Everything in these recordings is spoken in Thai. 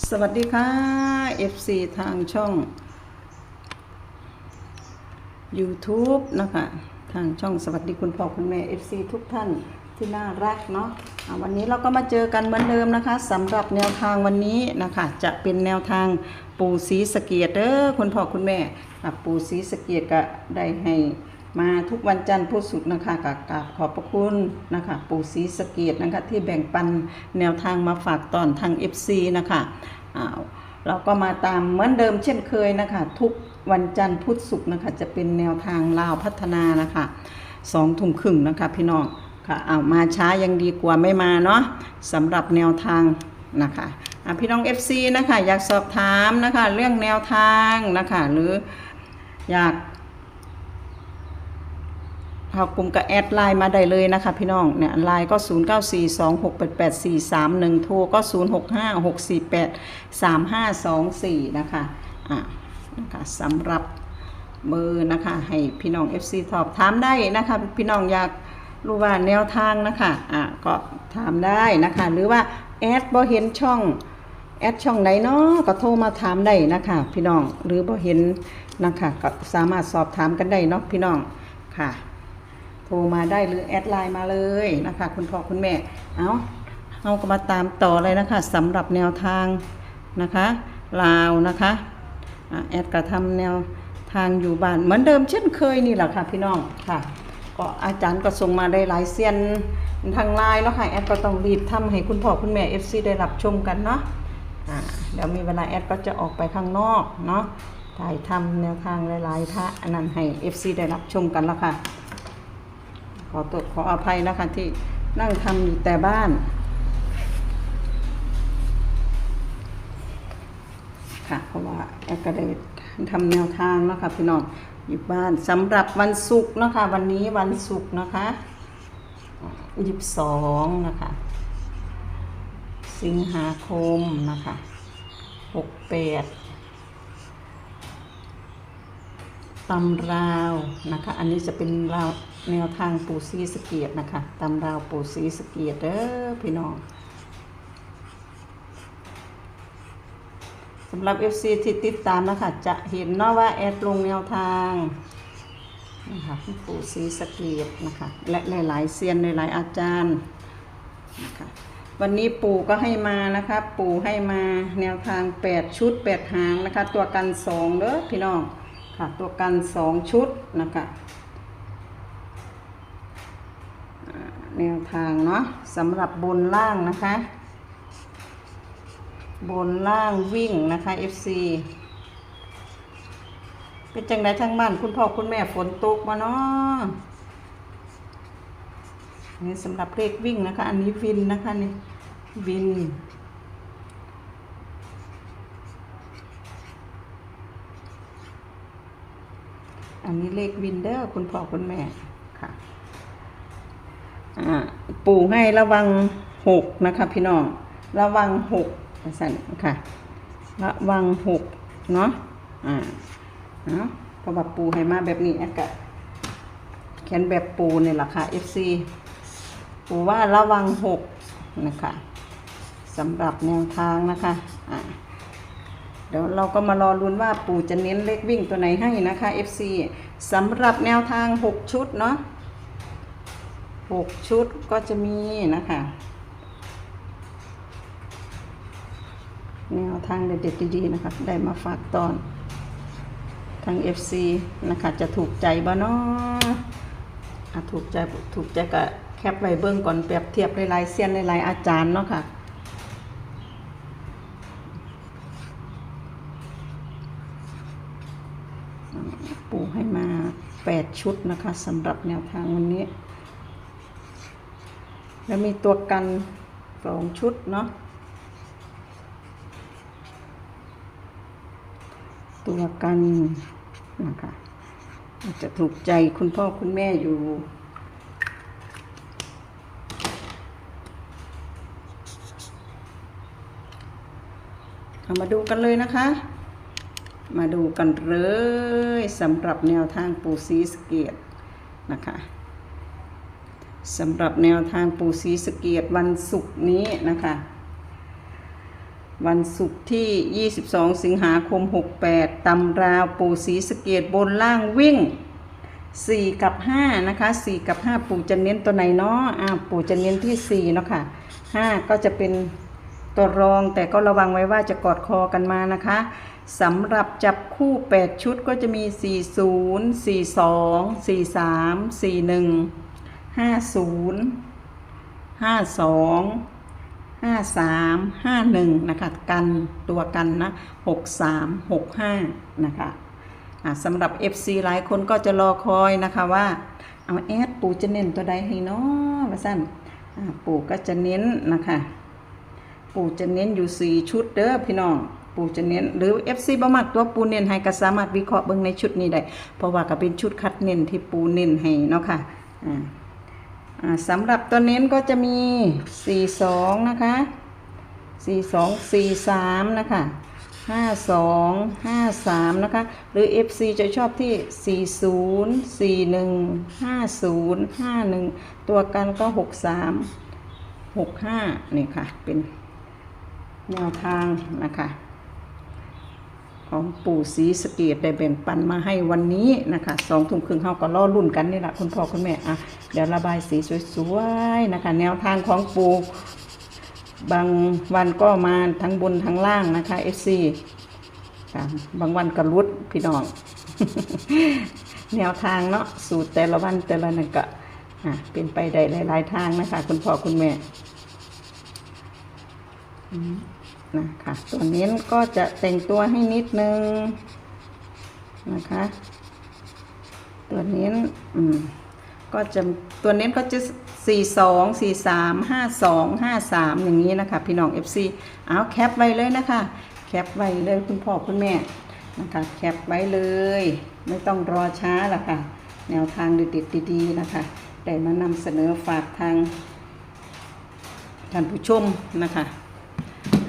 สวัสดีค่ะ FC ทางช่อง YouTube นะคะ ทางช่องสวัสดีคุณพ่อคุณแม่ FC ทุกท่านที่น่ารักเนาะะวันนี้เราก็มาเจอกันเหมือนเดิมนะคะสำหรับแนวทางวันนี้นะคะ จะเป็นแนวทางปูสีสเกียดเด้อคุณพ่อคุณแม่อะปูสีสเกียดก็ได้ให้ มาทุกวันจันทร์พุธศุกร์นะคะกับกราบขอบพระคุณนะคะ ปูสีสะเกียดนะคะ ที่แบ่งปันแนวทางมาฝากตอนทาง FC นะคะอ้าวเราก็มาตามเหมือนเดิมเช่นเคยนะคะ ทุกวันจันทร์พุธศุกร์นะคะ จะเป็นแนวทางลาวพัฒนานะคะสองทุ่มครึ่งนะคะพี่น้องค่ะเอามาช้ายังดีกว่าไม่มาเนาะสำหรับแนวทางนะคะอะพี่น้อง FC นะคะอยากสอบถามนะคะเรื่องแนวทางนะคะหรืออยาก เข้ากลุ่มกับแอดไลน์มาได้เลยนะคะพี่น้องเนี่ยไลน์ก็ 0942688431 โทรก็ 0656483524 นะคะอะนะคะสำหรับเบอร์นะคะให้พี่น้อง FC สอบถามได้นะคะพี่น้องอยากรู้ว่าแนวทางนะคะอะก็ถามได้นะคะหรือว่าแอดบ่เห็นช่องแอดช่องไหนเนาะก็โทรมาถามได้นะคะพี่น้องหรือบ่เห็นนะคะก็สามารถสอบถามกันได้เนาะพี่น้องค่ะ รมาได้หรือแอดไลน์มาเลยนะคะคุณพ่อคุณแม่ เอาเอาก็มาตามต่อเลยนะคะสำหรับแนวทางนะคะลาวนะคะแอดกระทำแนวทางอยู่บ้านเหมือนเดิมเช่นเคยนี่แหละค่ะพี่น้องค่ะ ก็อาจารย์ก็ส่งมาได้หลายเซียนทางไลน์เนาะค่ะแอดก็ต้องรีบทำให้คุณพ่อคุณแม่ FC ได้รับชมกันเนาะอ่าเดี๋ยวมีเวลาแอดก็จะออกไปข้างนอกเนาะถ่ายทำแนวทางหลายๆท่าอันนั้นให้ FC ได้รับชมกันแล้วค่ะ ขอตดขออภัยนะคะที่นั่งทำอยู่แต่บ้านค่ะเพราะว่าแอดก็ได้ทำแนวทางนะคะพี่น้องอยู่บ้านสำหรับวันศุกร์นะคะวันนี้วันศุกร์นะคะยี่สิบสองนะคะ สิงหาคมนะคะหกแปด ตำราวนะคะ อันนี้จะเป็นราวแนวทางปูซีสเกียดนะคะตำราวปูซีสเกียดเด้อพี่น้องสำหรับ FC ที่ติดตามนะคะ จะเห็นเนาะว่าแอดลงแนวทางนะคะปูซีสเกียดนะคะ และหลายๆเซียนหลายๆอาจารย์นะคะวันนี้ปู่ก็ให้มานะคะ ปู่ให้มาแนวทาง 8 ชุด 8 หางนะคะ ตัวกัน2เด้อพี่น้อง ค่ะตัวกันสองชุดนะคะแนวทางเนาะสำหรับบนล่างนะคะ บนล่างวิ่งนะคะ FC เป็นจังไดทั้งบ้านคุณพ่อคุณแม่ฝนตกมาเนาะนี่สำหรับเลขวิ่งนะคะ อันนี้วินนะคะนี่วิน อันนี้เลขวินเดอร์คุณพ่อคุณแม่ค่ะอ่าปู่ให้ระวังหกนะคะพี่น้อง ระวังหกสั่นค่ะ ระวังหกเนาะอ่าเนาะเพราะว่าปูให้มาแบบนี้อดกะเขียนแบบปูเนี่ยแหละค่ะ FC ปูว่าระวังหกนะคะสำหรับแนวทางนะคะอ่า เดี๋ยวเราก็มารอลุ้นว่าปู่จะเน้นเลขวิ่งตัวไหนให้นะคะ FC สำหรับแนวทาง 6 ชุดเนาะ6ชุดก็จะมีนะคะ แนวทางเด็ดๆดีๆนะคะ ได้มาฝากตอนทาง FC นะคะ จะถูกใจบ่เนาะอะถูกใจถูกใจก็แคปไว้เบื้องก่อนเปรียบเทียบหลายๆเซียนหลายๆอาจารย์เนาะค่ะ ปูให้มา 8 ชุดนะคะสำหรับแนวทางวันนี้ แล้วมีตัวกันสองชุดเนาะตัวกันนะคะอาจจะถูกใจคุณพ่อคุณแม่อยู่เอามาดูกันเลยนะคะ มาดูกันเลยสำหรับแนวทางปูซีสเกียตนะคะสำหรับแนวทางปูซีสเกียตวันศุกร์นี้นะคะ วันศุกร์ที่ 22 สิงหาคม 68ตำราวปู่ศรีสเกดบนล่างวิ่ง 4 กับ 5 นะคะ 4 กับ 5 ปูจะเน้นตัวไหนเนาะอ่าปูจะเน้นที่ 4 เนาะค่ะ 5 ก็จะเป็นตัวรองแต่ก็ระวังไว้ว่าจะกอดคอกันมานะคะ สำหรับจับคู่ 8 ชุดก็จะมี 40 42 43 41 50 52ห้าสามห้าหนึ่งนะคะ กันตัวกันนะหกสามหกห้านะคะสำหรับ FC หลายคนก็จะรอคอยนะคะว่า เอาแอดปู่จะเน้นตัวใดให้เนาะมาสั้นปู่ก็จะเน้นนะคะ ปู่จะเน้นอยู่สี่ชุดเด้อพี่น้อง ปูจะเน้นหรือ FC บ่มักตัวปูเน้นให้ก็สามารถวิเคราะห์เบิ่งในชุดนี้ได้เพราะว่าก็เป็นชุดคัดเน้นที่ปูเน้นให้เนาะค่ะอ่าอ่าสำหรับตัวเน้นก็จะมี 42 นะคะ 42 43 นะคะ 52 53 นะคะ หรือ FC จะชอบที่ 40 41 50 51 ตัวกันก็ 63 65 นี่ค่ะ เป็นแนวทางนะคะ ของปู่ศรีสเกดได้แบ่งปันมาให้วันนี้นะคะสองทุ่มครึ่งเขาก็ล่อรุ่นกันนี่แหละคุณพ่อคุณแม่อะเดี๋ยวระบายสีสวยๆนะคะ แนวทางของปู่บางวันก็มาทั้งบนทั้งล่างนะคะ FC ค่ะบางวันก็รุดพี่น้อง แนวทางเนาะสูตรแต่ละวันแต่ละนั่นก็เป็นไปได้หลาย ๆ ทางนะคะ คุณพ่อคุณแม่ นะคะตัวเน้นก็จะแต่งตัวให้นิดนึงนะคะตัวเน้นอืมก็จะตัวเน้นก็จะสี่สองสี่สามห้าสองห้าสามอย่างนี้นะคะ พี่น้อง FC เอาแคปไว้เลยนะคะ แคปไว้เลยคุณพ่อคุณแม่นะคะแคปไว้เลย ไม่ต้องรอช้าละค่ะ แนวทางเด็ดๆดีๆนะคะได้มานำเสนอฝากทางท่านผู้ชมนะคะ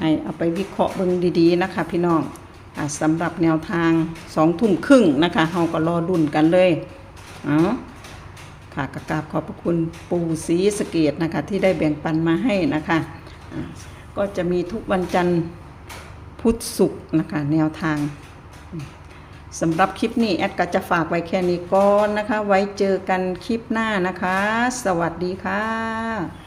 ให้เอาไปวิเคราะห์เบิ่งดีๆนะคะ พี่น้องอ่าสำหรับแนวทางสองทุ่มครึ่งนะคะเฮาก็รอดุนกันเลยเอาค่ะกราบขอบพระคุณปู่ศรีสเกดนะคะ ที่ได้แบ่งปันมาให้นะคะก็จะมีทุกวันจันทร์พุธศุกร์นะคะ แนวทางสำหรับคลิปนี้แอดก็จะฝากไว้แค่นี้ก่อนนะคะ ไว้เจอกันคลิปหน้านะคะ สวัสดีค่ะ